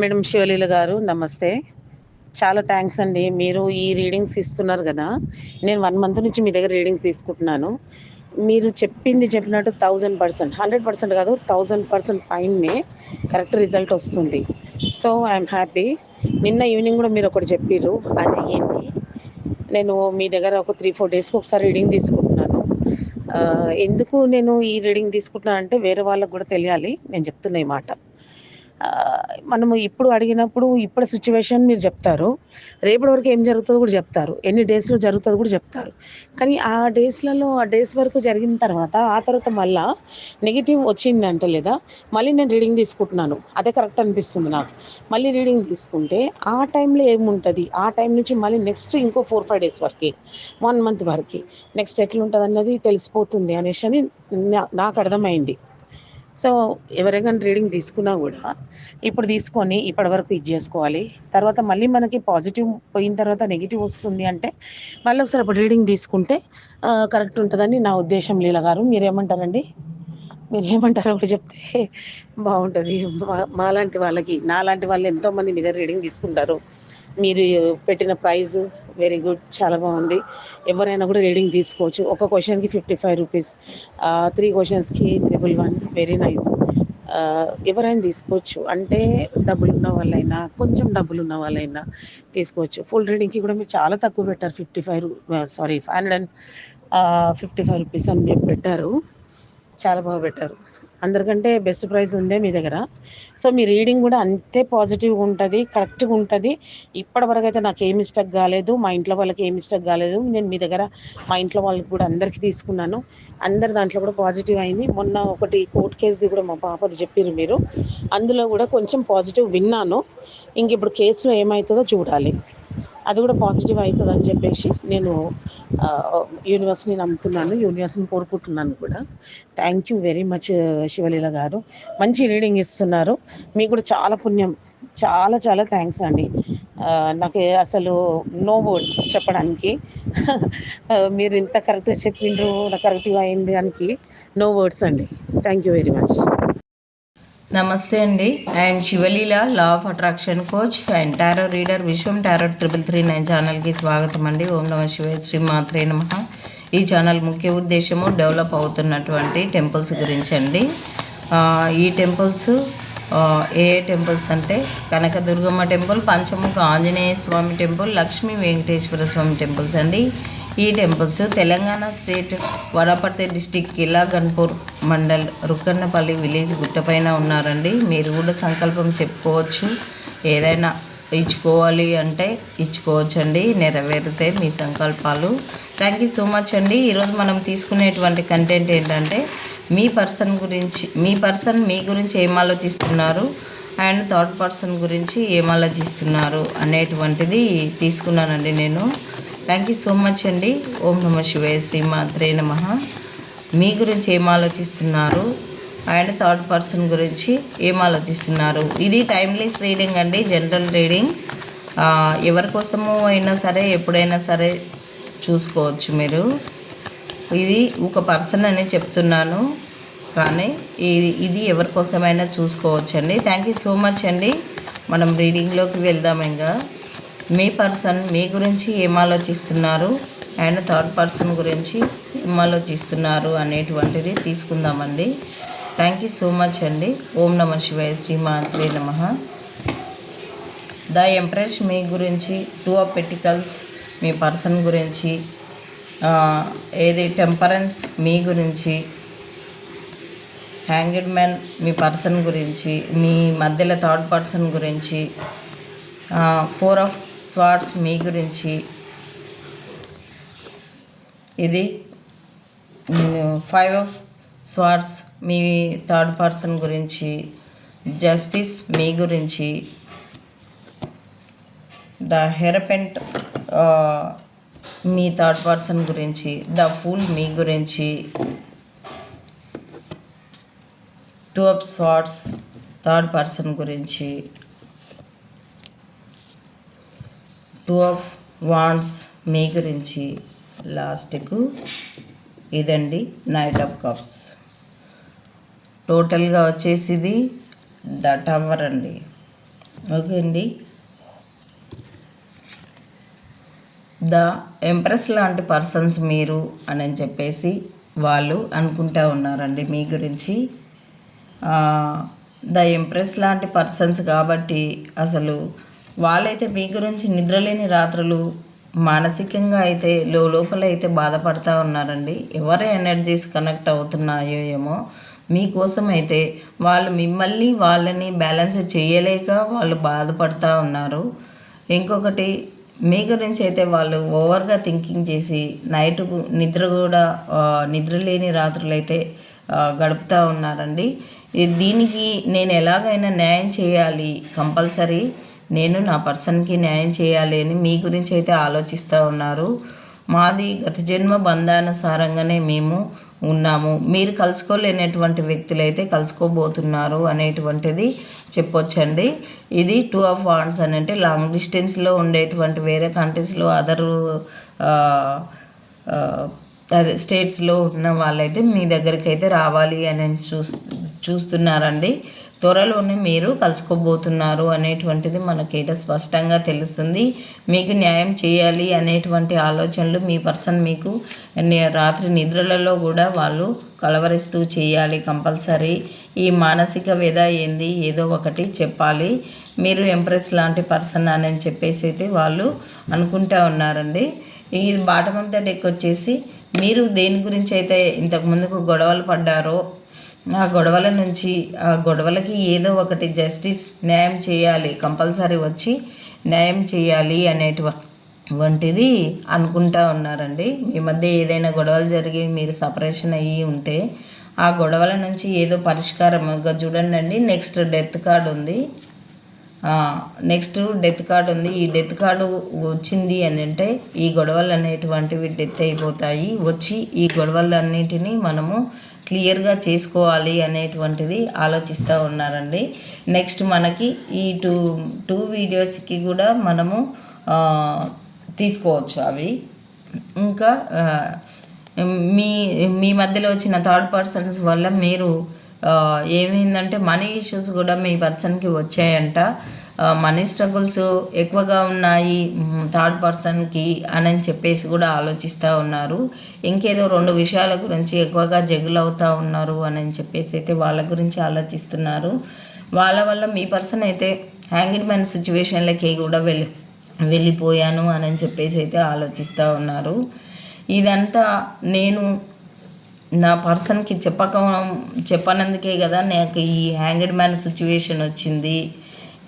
Madam శివలీల గారు నమస్తే. చాలా థ్యాంక్స్ అండి. మీరు ఈ రీడింగ్స్ ఇస్తున్నారు కదా. నేను వన్ మంత్ నుంచి మీ దగ్గర రీడింగ్స్ తీసుకుంటున్నాను. మీరు చెప్పింది చెప్పినట్టు థౌజండ్ పర్సెంట్ హండ్రెడ్ పర్సెంట్ కాదు థౌజండ్ పర్సెంట్ పైనే కరెక్ట్ రిజల్ట్ వస్తుంది. So I'm happy. నిన్న ఈవినింగ్ కూడా మీరు ఒకటి చెప్పారు అది అయ్యింది నేను మీ దగ్గర ఒక త్రీ ఫోర్ డేస్కి ఒకసారి రీడింగ్ తీసుకుంటున్నాను. ఎందుకు నేను ఈ రీడింగ్ తీసుకుంటున్నాను అంటే వేరే వాళ్ళకు కూడా తెలియాలి. నేను చెప్తున్నా ఈ మాట. మనము ఇప్పుడు అడిగినప్పుడు ఇప్పుడు సిచ్యువేషన్ మీరు చెప్తారు. రేపటి వరకు ఏం జరుగుతుందో కూడా చెప్తారు. ఎన్ని డేస్లో జరుగుతుందో కూడా చెప్తారు. కానీ ఆ డేస్లలో ఆ డేస్ వరకు జరిగిన తర్వాత ఆ తర్వాత మళ్ళా నెగిటివ్ వచ్చిందంటే లేదా మళ్ళీ నేను రీడింగ్ తీసుకుంటున్నాను. అదే కరెక్ట్ అనిపిస్తుంది నాకు. మళ్ళీ రీడింగ్ తీసుకుంటే ఆ టైంలో ఏముంటుంది? ఆ టైం నుంచి మళ్ళీ నెక్స్ట్ ఇంకో ఫోర్ ఫైవ్ డేస్ వరకు వన్ మంత్ వరకు నెక్స్ట్ ఎట్లుంటుంది అన్నది తెలిసిపోతుంది అనేసి అని నా- నాకు అర్థమైంది. సో ఎవరైనా రీడింగ్ తీసుకున్నా కూడా ఇప్పుడు తీసుకొని ఇప్పటి వరకు ఇది చేసుకోవాలి. తర్వాత మళ్ళీ మనకి పాజిటివ్ పోయిన తర్వాత నెగిటివ్ వస్తుంది అంటే మళ్ళీ ఒకసారి అప్పుడు రీడింగ్ తీసుకుంటే కరెక్ట్ ఉంటుందని నా ఉద్దేశం లీల గారు. మీరేమంటారండి? మీరు ఏమంటారో ఒకటి చెప్తే బాగుంటుంది. మా- మాలాంటి వాళ్ళకి నాలాంటి వాళ్ళు ఎంతోమంది మీద రీడింగ్ తీసుకుంటారు. మీరు పెట్టిన ప్రైజ్ వెరీ గుడ్ చాలా బాగుంది. ఎవరైనా కూడా రీడింగ్ తీసుకోవచ్చు. ఒక క్వశ్చన్కి ఫిఫ్టీ ఫైవ్ రూపీస్. త్రీ క్వశ్చన్స్కి త్రిబుల్ వన్ వెరీ నైస్. ఎవరైనా తీసుకోవచ్చు. అంటే డబ్బులు ఉన్న వాళ్ళైనా కొంచెం డబ్బులు ఉన్న వాళ్ళైనా తీసుకోవచ్చు. ఫుల్ రీడింగ్కి కూడా మీరు చాలా తక్కువ పెట్టారు. Fifty five sorry five hundred and fifty five rupees అని మీరు పెట్టారు. చాలా బాగా పెట్టారు. అందరికంటే బెస్ట్ ప్రైస్ ఉందే మీ దగ్గర. సో మీ రీడింగ్ కూడా అంతే పాజిటివ్గా ఉంటుంది కరెక్ట్గా ఉంటుంది. ఇప్పటివరకు అయితే నాకు ఏ మిస్టేక్ కాలేదు మా ఇంట్లో వాళ్ళకి ఏ మిస్టేక్ కాలేదు. నేను మీ దగ్గర మా ఇంట్లో వాళ్ళకి కూడా అందరికీ తీసుకున్నాను. అందరి దాంట్లో కూడా పాజిటివ్ అయింది. మొన్న ఒకటి కోర్టు కేసుది కూడా మా పాపది చెప్పారు మీరు. అందులో కూడా కొంచెం పాజిటివ్ విన్నాను. ఇంక ఇప్పుడు కేసులో ఏమవుతుందో చూడాలి. అది కూడా పాజిటివ్ అవుతుంది అని చెప్పేసి నేను యూనివర్స్ని నమ్ముతున్నాను యూనివర్స్ని కోరుకుంటున్నాను కూడా. Thank you very much Sivaleela garu. మంచి రీడింగ్ ఇస్తున్నారు. మీకు కూడా చాలా పుణ్యం. చాలా చాలా థ్యాంక్స్ అండి. నాకు అసలు నో వర్డ్స్ చెప్పడానికి. మీరు ఇంత కరెక్ట్గా చెప్పిండ్రు నాకు కరెక్ట్గా అయింది దానికి నో వర్డ్స్ అండి. థ్యాంక్ యూ వెరీ మచ్ నమస్తే అండి. And Sivaleela law of attraction coach and tarot reader Viswam tarot triple three nine ఛానల్కి స్వాగతం అండి. ఓం నమ శివ శ్రీ మాత్రే నమ. ఈ ఛానల్ ముఖ్య ఉద్దేశము డెవలప్ అవుతున్నటువంటి టెంపుల్స్ గురించి అండి. ఈ టెంపుల్స్ ఏ ఏ టెంపుల్స్ అంటే Kanakadurgamma temple Panchamukha Anjaneya Swamy temple Lakshmi Venkateswara Swamy temples అండి. ఈ temples Telangana state Vadaparthi district Kila Ghanpur mandal Rukkannapalli village గుట్టపైన ఉన్నారండి. మీరు కూడా సంకల్పం చెప్పుకోవచ్చు. ఏదైనా ఇచ్చుకోవాలి అంటే ఇచ్చుకోవచ్చు అండి నెరవేరితే మీ సంకల్పాలు. థ్యాంక్ యూ సో మచ్ అండి. ఈరోజు మనం తీసుకునేటువంటి కంటెంట్ ఏంటంటే మీ పర్సన్ గురించి మీ పర్సన్ మీ గురించి ఏం ఆలోచిస్తున్నారు? అండ్ థర్డ్ పర్సన్ గురించి ఏం ఆలోచిస్తున్నారు? అనేటువంటిది తీసుకున్నానండి నేను. థ్యాంక్ యూ సో మచ్ అండి. ఓం నమ శివాయ శ్రీమాత్రే నమ. మీ గురించి ఏం ఆలోచిస్తున్నారు? అండ్ థర్డ్ పర్సన్ గురించి ఏం ఆలోచిస్తున్నారు? ఇది టైమ్లెస్ రీడింగ్ అండి జనరల్ రీడింగ్ ఎవరి కోసము అయినా సరే ఎప్పుడైనా సరే చూసుకోవచ్చు మీరు. ఇది ఒక పర్సన్ అని చెప్తున్నాను. కానీ ఇది ఇది ఎవరి కోసమైనా చూసుకోవచ్చండి. థ్యాంక్ యూ సో మచ్ అండి. మనం రీడింగ్లోకి వెళ్దాం ఇంకా. మీ పర్సన్ మీ గురించి ఏం ఆలోచిస్తున్నారు? అండ్ థర్డ్ పర్సన్ గురించి ఏం ఆలోచిస్తున్నారు అనేటువంటిది తీసుకుందామండి. థ్యాంక్ యూ సో మచ్ అండి. ఓం నమ శివాయ శ్రీమాత్రే నమ. ద ఎంప్రెస్ మీ గురించి టూ ఆఫ్ పెటికల్స్ మీ పర్సన్ గురించి ఏది టెంపరెన్స్ మీ గురించి హ్యాంగిడ్ మ్యాన్ మీ పర్సన్ గురించి మీ మధ్యలో థర్డ్ పర్సన్ గురించి ఫోర్ ఆఫ్ స్వార్ట్స్ మీ గురించి. ఇది ఫైవ్ ఆఫ్ స్వార్ట్స్ మీ థర్డ్ పర్సన్ గురించి జస్టిస్ మీ గురించి ద హెరపెంట్ మీ థర్డ్ పర్సన్ గురించి ద ఫూల్ మీ గురించి two of swords third person గురించి. టూ ఆఫ్ వాన్స్ మీ గురించి లాస్ట్కు ఇదండి నైట్ ఆఫ్ కప్స్. టోటల్గా వచ్చేసి ఇది ద టవర్ అండి. ఓకే అండి. ద ఎంప్రెస్ లాంటి పర్సన్స్ మీరు అని చెప్పేసి వాళ్ళు అనుకుంటా ఉన్నారండి మీ గురించి. ద ఎంప్రెస్ లాంటి పర్సన్స్ కాబట్టి అసలు వాళ్ళైతే మీ గురించి నిద్రలేని రాత్రులు మానసికంగా అయితే లోపల అయితే బాధపడతా ఉన్నారండి. ఎవరి ఎనర్జీస్ కనెక్ట్ అవుతున్నాయో ఏమో మీకోసం అయితే వాళ్ళు మిమ్మల్ని వాళ్ళని బ్యాలెన్స్ చేయలేక వాళ్ళు బాధపడుతూ ఉన్నారు. ఇంకొకటి మీ గురించి అయితే వాళ్ళు ఓవర్గా థింకింగ్ చేసి నైట్ నిద్ర కూడా నిద్రలేని నిద్ర లేని రాత్రులు అయితే గడుపుతూ ఉన్నారండి. దీనికి నేను ఎలాగైనా న్యాయం చేయాలి కంపల్సరీ. నేను నా పర్సన్కి న్యాయం చేయాలి అని మీ గురించి అయితే ఆలోచిస్తూ ఉన్నారు. మాది గత జన్మ బంధానుసారంగానే మేము ఉన్నాము. మీరు కలుసుకోలేనటువంటి వ్యక్తులు అయితే కలుసుకోబోతున్నారు అనేటువంటిది చెప్పొచ్చండి. ఇది టూ ఆఫ్ వాండ్స్ అని అంటే లాంగ్ డిస్టెన్స్లో ఉండేటువంటి వేరే కంట్రీస్లో అదరు అదే స్టేట్స్లో ఉన్న వాళ్ళైతే మీ దగ్గరికి అయితే రావాలి అని చూస్ చూస్తున్నారండి. త్వరలోనే మీరు కలుసుకోబోతున్నారు అనేటువంటిది మనకైతే స్పష్టంగా తెలుస్తుంది. మీకు న్యాయం చేయాలి అనేటువంటి ఆలోచనలు మీ పర్సన్ మీకు రాత్రి నిద్రలలో కూడా వాళ్ళు కలవరిస్తూ చేయాలి కంపల్సరీ. ఈ మానసిక విధ ఏంది? ఏదో ఒకటి చెప్పాలి. మీరు ఎంప్రెస్ లాంటి పర్సన్ అని చెప్పేసి అయితే వాళ్ళు అనుకుంటా ఉన్నారండి. ఈ బాటమంతా డెక్ వచ్చేసి మీరు దేని గురించి అయితే ఇంతకు ముందుకు గొడవలు పడ్డారో ఆ గొడవల నుంచి ఆ గొడవలకి ఏదో ఒకటి జస్టిస్ న్యాయం చేయాలి కంపల్సరీ వచ్చి న్యాయం చేయాలి అనేటువంటిది అనుకుంటా ఉన్నారండి. మీ మధ్య ఏదైనా గొడవలు జరిగి మీరు సపరేషన్ అయ్యి ఉంటే ఆ గొడవల నుంచి ఏదో పరిష్కారం. చూడండి అండి నెక్స్ట్ డెత్ కార్డ్ ఉంది. నెక్స్ట్ డెత్ కార్డ్ ఉంది. ఈ డెత్ కార్డు వచ్చింది అని అంటే ఈ గొడవలు అనేటువంటివి డెత్ అయిపోతాయి. వచ్చి ఈ గొడవలన్నిటినీ మనము క్లియర్గా చేసుకోవాలి అనేటువంటిది ఆలోచిస్తూ ఉన్నారండి. నెక్స్ట్ మనకి ఈ టూ టూ వీడియోస్కి కూడా మనము తీసుకోవచ్చు అవి. ఇంకా మీ మీ మధ్యలో వచ్చిన థర్డ్ పర్సన్స్ వల్ల మీరు ఏమైందంటే మనీ ఇష్యూస్ కూడా మీ పర్సన్కి వచ్చాయంట. మనీ స్ట్రగుల్స్ ఎక్కువగా ఉన్నాయి థర్డ్ పర్సన్కి అని చెప్పేసి కూడా ఆలోచిస్తూ ఉన్నారు. ఇంకేదో రెండు విషయాల గురించి ఎక్కువగా జగులు అవుతూ ఉన్నారు అని చెప్పేసి అయితే వాళ్ళ గురించి ఆలోచిస్తున్నారు. వాళ్ళ వల్ల మీ పర్సన్ అయితే హ్యాంగిడ్ మ్యాన్ సిచ్యువేషన్లకి కూడా వెళ్ళి వెళ్ళిపోయాను అని చెప్పేసి అయితే ఆలోచిస్తూ ఉన్నారు. ఇదంతా నేను నా పర్సన్కి చెప్పక చెప్పనందుకే కదా నాకు ఈ హ్యాంగిడ్ మ్యాన్ సిచ్యువేషన్ వచ్చింది.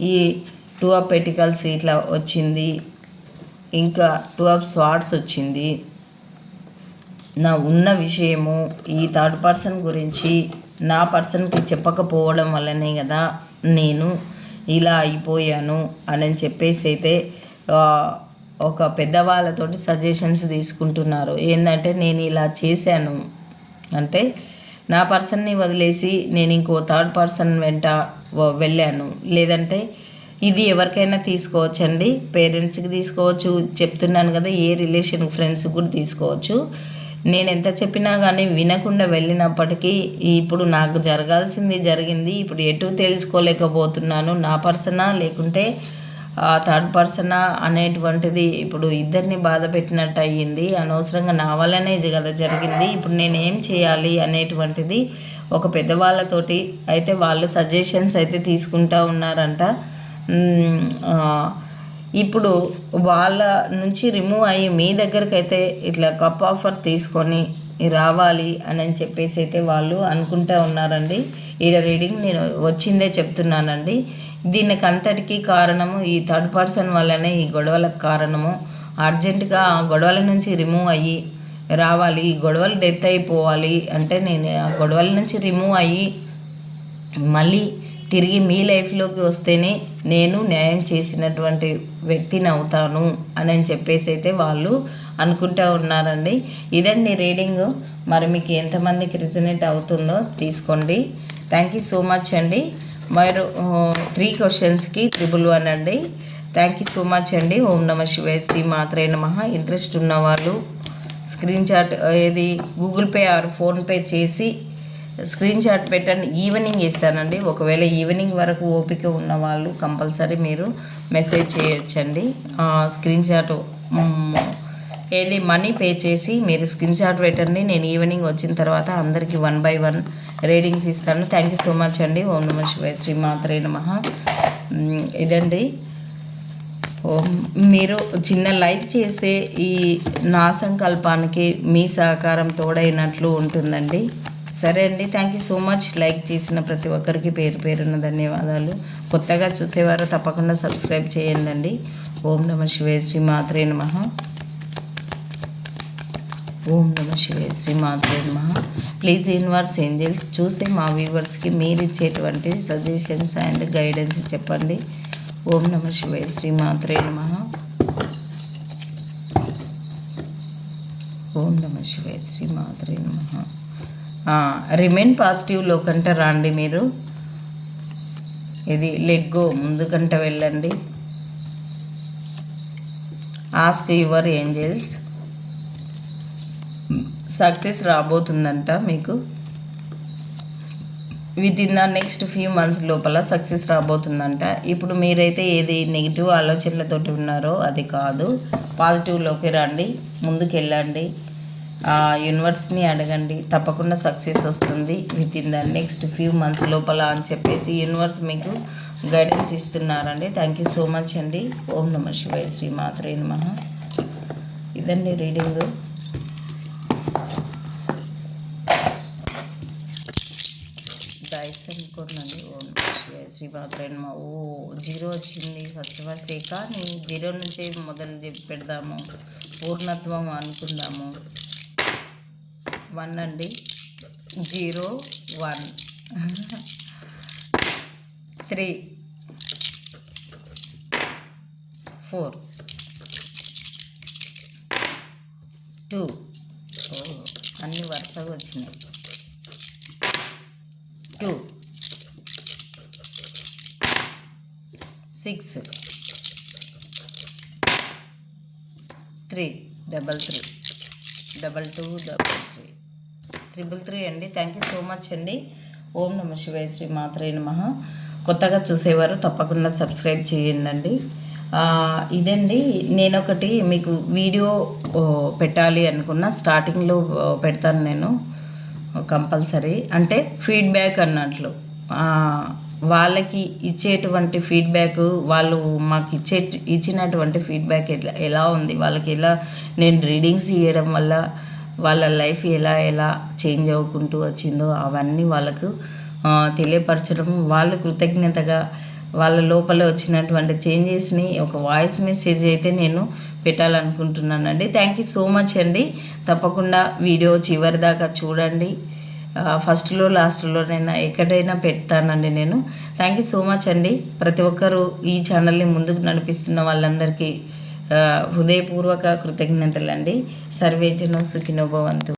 ఈ టూ ఆఫ్ పెటికల్స్ ఇట్లా వచ్చింది. ఇంకా టూ ఆఫ్ స్వార్డ్స్ వచ్చింది. నా ఉన్న విషయము ఈ థర్డ్ పర్సన్ గురించి నా పర్సన్కి చెప్పకపోవడం వల్లనే కదా నేను ఇలా అయిపోయాను అని చెప్పేసి అయితే ఒక పెద్దవాళ్ళతోటి సజెషన్స్ తీసుకుంటున్నారు. ఏంటంటే నేను ఇలా చేశాను. అంటే నా పర్సన్ని వదిలేసి నేను ఇంకో థర్డ్ పర్సన్ వెంట వెళ్ళాను. లేదంటే ఇది ఎవరికైనా తీసుకోవచ్చండి. పేరెంట్స్కి తీసుకోవచ్చు. చెప్తున్నాను కదా ఏ రిలేషన్ ఫ్రెండ్స్కి కూడా తీసుకోవచ్చు. నేను ఎంత చెప్పినా కానీ వినకుండా వెళ్ళినప్పటికీ ఇప్పుడు నాకు జరగాల్సింది జరిగింది. ఇప్పుడు ఎటు తెలుసుకోలేకపోతున్నాను. నా పర్సనా లేకుంటే ఆ థర్డ్ పర్సనా అనేటువంటిది ఇప్పుడు ఇద్దరిని బాధ పెట్టినట్టు అయ్యింది. అనవసరంగా నా వల్లనే కదా జరిగింది. ఇప్పుడు నేను ఏం చేయాలి అనేటువంటిది ఒక పెద్దవాళ్ళతోటి అయితే వాళ్ళు సజెషన్స్ అయితే తీసుకుంటా ఉన్నారంట. ఇప్పుడు వాళ్ళ నుంచి రిమూవ్ అయ్యి మీ దగ్గరికి అయితే ఇట్లా కప్ ఆఫర్ తీసుకొని రావాలి అని చెప్పేసి అయితే వాళ్ళు అనుకుంటా ఉన్నారండి. ఈడ రీడింగ్ నేను వచ్చిందే చెప్తున్నానండి. దీనికి అంతటికీ కారణము ఈ థర్డ్ పర్సన్ వల్లనే ఈ గొడవలకు కారణము. అర్జెంటుగా ఆ గొడవల నుంచి రిమూవ్ అయ్యి రావాలి ఈ గొడవలు డెత్ అయిపోవాలి అంటే నేను ఆ గొడవల నుంచి రిమూవ్ అయ్యి మళ్ళీ తిరిగి మీ లైఫ్లోకి వస్తేనే నేను న్యాయం చేసినటువంటి వ్యక్తిని అవుతాను అని చెప్పేసి అయితే వాళ్ళు అనుకుంటా ఉన్నారండి. ఇదండి రీడింగ్ మరి మీకు ఎంతమందికి రిజనేట్ అవుతుందో తీసుకోండి. థ్యాంక్ యూ సో మచ్ అండి. మీరు త్రీ క్వశ్చన్స్కి ట్రిపుల్ వన్ అండి. థ్యాంక్ యూ సో మచ్ అండి. ఓం నమ శివాయ శ్రీ మాత్రే నమ. ఇంట్రెస్ట్ ఉన్నవాళ్ళు స్క్రీన్ షాట్ ఏది గూగుల్ పే ఆర్ ఫోన్పే చేసి స్క్రీన్ షాట్ పెట్టండి. ఈవినింగ్ ఇస్తానండి. ఒకవేళ ఈవినింగ్ వరకు ఓపిక ఉన్న వాళ్ళు కంపల్సరీ మీరు మెసేజ్ చేయొచ్చండి. స్క్రీన్ షాట్ ఏది మనీ పే చేసి మీరు స్క్రీన్ షాట్ పెట్టండి. నేను ఈవినింగ్ వచ్చిన తర్వాత అందరికీ వన్ బై వన్ రీడింగ్స్ ఇస్తాను. థ్యాంక్ యూ సో మచ్ అండి. ఓం నమ శివాయ శ్రీమాత్రే నమ. ఇదండి. మీరు చిన్న లైక్ చేస్తే ఈ నా సంకల్పానికి మీ సహకారం తోడైనట్లు ఉంటుందండి. సరే అండి thank you so much like చేసిన ప్రతి ఒక్కరికి పేరు పేరున్న ధన్యవాదాలు. కొత్తగా చూసేవారు తప్పకుండా సబ్స్క్రైబ్ చేయండి ఓం నమ శివే శ్రీ మాత్రే నమ. ఓం నమ శివే శ్రీ మాత్రే నమ. ప్లీజ్ ఇన్వర్స్ ఏంజల్స్ చూసే మా వ్యూవర్స్కి మీరు ఇచ్చేటువంటి సజెషన్స్ అండ్ గైడెన్స్ చెప్పండి. ఓం నమ శివాయ శ్రీ మాత్రే నమ. ఓం నమ శివాయ శ్రీ మాత్రే నమ. రిమైన్ పాజిటివ్లో కంట రండి మీరు. ఇది లెట్ గో ముందు కంటే వెళ్ళండి. ఆస్క్ యువర్ ఏంజల్స్ సక్సెస్ రాబోతుందంట మీకు. Within the next few months లోపల సక్సెస్ రాబోతుందంట. ఇప్పుడు మీరైతే ఏది నెగిటివ్ ఆలోచనలతోటి ఉన్నారో అది కాదు. పాజిటివ్లోకి రండి ముందుకు వెళ్ళండి ఆ యూనివర్స్ని అడగండి. తప్పకుండా సక్సెస్ వస్తుంది within the next few months లోపల అని చెప్పేసి యూనివర్స్ మీకు గైడెన్స్ ఇస్తున్నారండి. థ్యాంక్ యూ సో మచ్ అండి. ఓం నమ శివాయ శ్రీ మాత్రే నమ. ఇదండి రీడింగ్ శ్రీ మాత్రే ఓ జీరో వచ్చింది ఫస్ట్ ఫస్ట్ కానీ జీరో నుంచే మొదలు చెప్పి పెడదాము. పూర్ణత్వం అనుకుందాము. వన్ అండి. Zero one. Three. Four. Two. అన్ని వరుసగా వచ్చినాయి. Two. Six. Three. Double three. Double two double three. Triple three అండి. థ్యాంక్ యూ సో మచ్ అండి. ఓం నమ శివాయ శ్రీ మాత్రే నమ. కొత్తగా చూసేవారు తప్పకుండా సబ్స్క్రైబ్ చేయండి ఆ, ఇదండి. నేను ఒకటి మీకు వీడియో పెట్టాలి అనుకున్న. స్టార్టింగ్లో పెడతాను నేను. కంపల్సరీ. అంటే ఫీడ్బ్యాక్ అన్నట్లు. వాళ్ళకి ఇచ్చేటువంటి ఫీడ్బ్యాక్ వాళ్ళు మాకు ఇచ్చే ఇచ్చినటువంటి ఫీడ్బ్యాక్ ఎట్లా ఎలా ఉంది? వాళ్ళకి ఎలా నేను రీడింగ్స్ ఇవ్వడం వల్ల వాళ్ళ లైఫ్ ఎలా ఎలా చేంజ్ అవ్వుకుంటూ వచ్చిందో అవన్నీ వాళ్ళకు తెలియపరచడం వాళ్ళు కృతజ్ఞతగా వాళ్ళ లోపల వచ్చినటువంటి చేంజెస్ని ఒక వాయిస్ మెసేజ్ అయితే నేను పెట్టాలనుకుంటున్నానండి. థ్యాంక్ యూ సో మచ్ అండి. తప్పకుండా వీడియో చివరి దాకా చూడండి. ఫస్ట్లో లాస్ట్లోనైనా ఎక్కడైనా పెడతానండి నేను. థ్యాంక్ యూ సో మచ్ అండి. ప్రతి ఒక్కరూ ఈ ఛానల్ని ముందుకు నడిపిస్తున్న వాళ్ళందరికీ హృదయపూర్వక కృతజ్ఞతలండి. సర్వేజను సుఖినోభవంతు